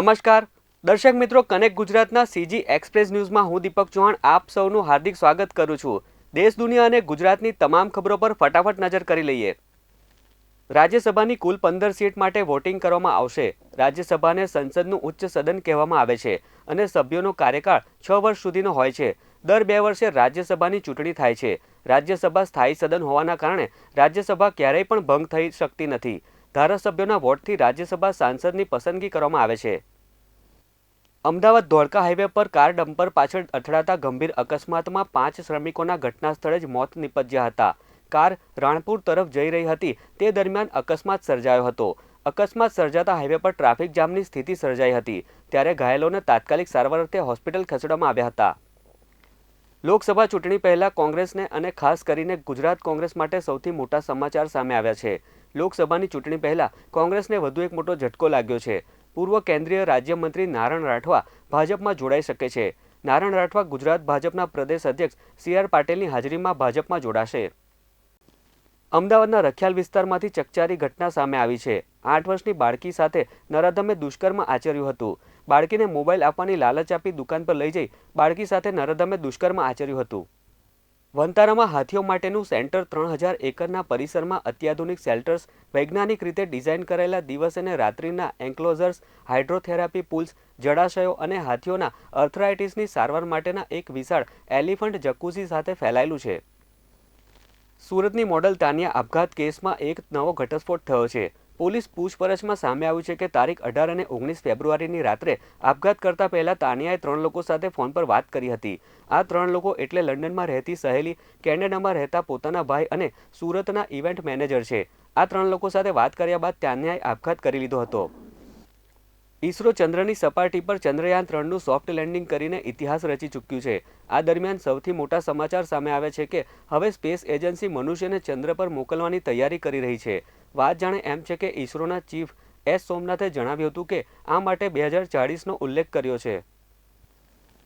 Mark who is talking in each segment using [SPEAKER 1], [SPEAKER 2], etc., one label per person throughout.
[SPEAKER 1] નમસ્કાર. દર્શક મિત્રો, કનેક્ટ ગુજરાતના સીજી એક્સપ્રેસ ન્યૂઝમાં હું દીપક ચૌહાણ આપ સૌનું હાર્દિક સ્વાગત કરું છું. દેશ, દુનિયા અને ગુજરાતની તમામ ખબરો પર ફટાફટ નજર કરી લઈએ. રાજ્યસભાની કુલ પંદર સીટ માટે વોટિંગ કરવામાં આવશે. રાજ્યસભાને સંસદનું ઉચ્ચ સદન કહેવામાં આવે છે અને સભ્યોનો કાર્યકાળ છ વર્ષ સુધીનો હોય છે. દર બે વર્ષે રાજ્યસભાની ચૂંટણી થાય છે. રાજ્યસભા સ્થાયી સદન હોવાના કારણે રાજ્યસભા ક્યારેય પણ ભંગ થઈ શકતી નથી. ધારાસભ્યોના વોટથી રાજ્યસભા સાંસદની પસંદગી કરવામાં આવે છે. અમદાવાદ ધોળકા હાઈવે પર કાર ડમ્પર પાછળ અથડાતા ગંભીર અકસ્માતમાં પાંચ શ્રમિકોના ઘટના સ્થળે જ મોત નિપજ્યા હતા. કાર રાણપુર તરફ જઈ રહી હતી. તે દરમિયાન અકસ્માત સર્જાયો હતો. અકસ્માત સર્જાતા હાઈવે પર ટ્રાફિક જામની સ્થિતિ સર્જાઈ હતી. ત્યારે ઘાયલોને તાત્કાલિક સારવાર અર્થે હોસ્પિટલ ખસેડવામાં આવ્યા હતા. લોકસભા ચૂંટણી પહેલા કોંગ્રેસને અને ખાસ કરીને ગુજરાત કોંગ્રેસ માટે સૌથી મોટા સમાચાર સામે આવ્યા છે. લોકસભાની ચૂંટણી પહેલા કોંગ્રેસને વધુ એક મોટો ઝટકો લાગ્યો છે. પૂર્વ કેન્દ્રીય રાજ્યમંત્રી નારણ રાઠવા ભાજપમાં જોડાઈ શકે છે. નારણ રાઠવા ગુજરાત ભાજપના પ્રદેશ અધ્યક્ષ સી આર પાટીલની હાજરીમાં ભાજપમાં જોડાશે. અમદાવાદના રખિયાલ વિસ્તારમાંથી ચકચારી ઘટના સામે આવી છે. આઠ વર્ષની બાળકી સાથે નરાધમે દુષ્કર્મ આચર્યું હતું. બાળકીને મોબાઈલ આપવાની લાલચ આપી દુકાન પર લઈ જઈ બાળકી સાથે નરાધમે દુષ્કર્મ આચર્યું હતું. વંતારામાં હાથીઓ માટેનું સેન્ટર ત્રણ હજાર એકરના પરિસરમાં અત્યાધુનિક શેલ્ટર્સ વૈજ્ઞાનિક રીતે ડિઝાઇન કરેલા દિવસ અને રાત્રિના એન્ક્લોઝર્સ, હાઇડ્રોથેરાપી પુલ્સ, જળાશયો અને હાથીઓના અર્થરાઇટિસની સારવાર માટેના એક વિશાળ એલિફન્ટ જકુઝી સાથે ફેલાયેલું છે. સુરતની મોડલ તાનિયા આપઘાત કેસમાં એક નવો ઘટસ્ફોટ થયો છે. પોલીસ પૂછપરછમાં સામે આવ્યું છે કે તારીખ અઢાર અને ઓગણીસ ફેબ્રુઆરીની રાત્રે આપઘાત કરતા પહેલા તાનિયાએ ત્રણ લોકો સાથે ફોન પર વાત કરી હતી. આ ત્રણ લોકો એટલે લંડનમાં રહેતી સહેલી, કેનેડામાં રહેતા પોતાના ભાઈ અને સુરતના ઇવેન્ટ મેનેજર છે. આ ત્રણ લોકો સાથે વાત કર્યા બાદ તાનિયાએ આપઘાત કરી લીધો હતો. ઈસરો ચંદ્રની સપાટી પર ચંદ્રયાન ત્રણનું સોફ્ટ લેન્ડિંગ કરીને ઇતિહાસ રચી ચૂક્યું છે. આ દરમિયાન સૌથી મોટા સમાચાર સામે આવે છે કે હવે સ્પેસ એજન્સી મનુષ્યને ચંદ્ર પર મોકલવાની તૈયારી કરી રહી છે. વાત જાણે એમ છે કે ઈસરોના ચીફ એસ સોમનાથે જણાવ્યું હતું કે આ માટે બે હજાર ચાળીસનો ઉલ્લેખ કર્યો છે.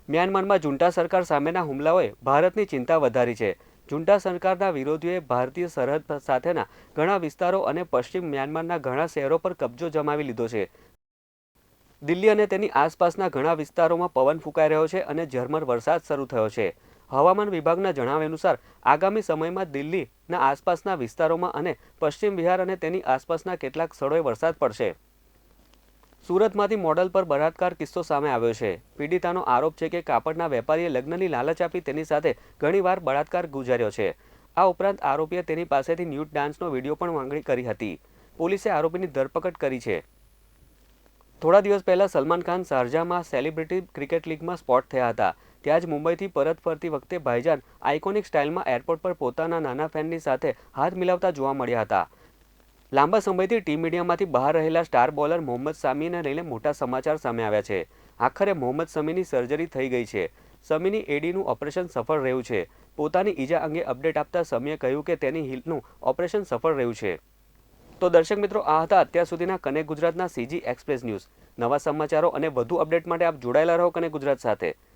[SPEAKER 1] મ્યાનમારમાં જુન્ટા સરકાર સામેના હુમલાઓએ ભારતની ચિંતા વધારી છે. જુન્ટા સરકારના વિરોધીઓએ ભારતીય સરહદ સાથેના ઘણા વિસ્તારો અને પશ્ચિમ મ્યાનમારના ઘણા શહેરો પર કબજો જમાવી લીધો છે. દિલ્હી અને તેની આસપાસના ઘણા વિસ્તારોમાં પવન ફૂંકાઈ રહ્યો છે અને ઝરમર વરસાદ શરૂ થયો છે. હવામાન વિભાગના જણાવ્યા અનુસાર આગામી સમયમાં દિલ્હીના આસપાસના વિસ્તારોમાં અને પશ્ચિમ બિહાર અને તેની આસપાસના કેટલાક સ્થળોએ વરસાદ પડશે. સુરતમાંથી મોડલ પર બળાત્કાર કિસ્સો સામે આવ્યો છે. પીડિતાનો આરોપ છે કે કાપડના વેપારીએ લગ્નની લાલચ આપી તેની સાથે ઘણીવાર બળાત્કાર ગુજાર્યો છે. આ ઉપરાંત આરોપીએ તેની પાસેથી ન્યૂટ ડાન્સનો વીડિયો પણ માંગણી કરી હતી. પોલીસે આરોપીની ધરપકડ કરી છે. થોડા દિવસ પહેલા સલમાન ખાન શારજામાં સેલિબ્રિટી ક્રિકેટ લીગમાં સ્પોટ થયા હતા. ત્યાં જ મુંબઈથી પરત ફરતી વખતે ભાઈજાન આઇકોનિક સ્ટાઇલમાં એરપોર્ટ પર પોતાના નાના ફેનની સાથે હાથ મિલાવતા જોવા મળ્યા હતા. લાંબા સમયથી ટીમ ઇન્ડિયામાંથી બહાર રહેલા સ્ટાર બોલર મોહમ્મદ સામીને લઈને મોટા સમાચાર સામે આવ્યા છે. આખરે મોહમ્મદ સમીની સર્જરી થઈ ગઈ છે. સમીની એડીનું ઓપરેશન સફળ રહ્યું છે. પોતાની ઈજા અંગે અપડેટ આપતા સમીએ કહ્યું કે તેની હિલનું ઓપરેશન સફળ રહ્યું છે. તો દર્શક મિત્રો, આ હતા અત્યાર સુધીના કનેક્ટ ગુજરાતના સીજી એક્સપ્રેસ ન્યૂઝ. નવા સમાચારો અને વધુ અપડેટ માટે આપ જોડાયેલા રહો કનેક્ટ ગુજરાત સાથે.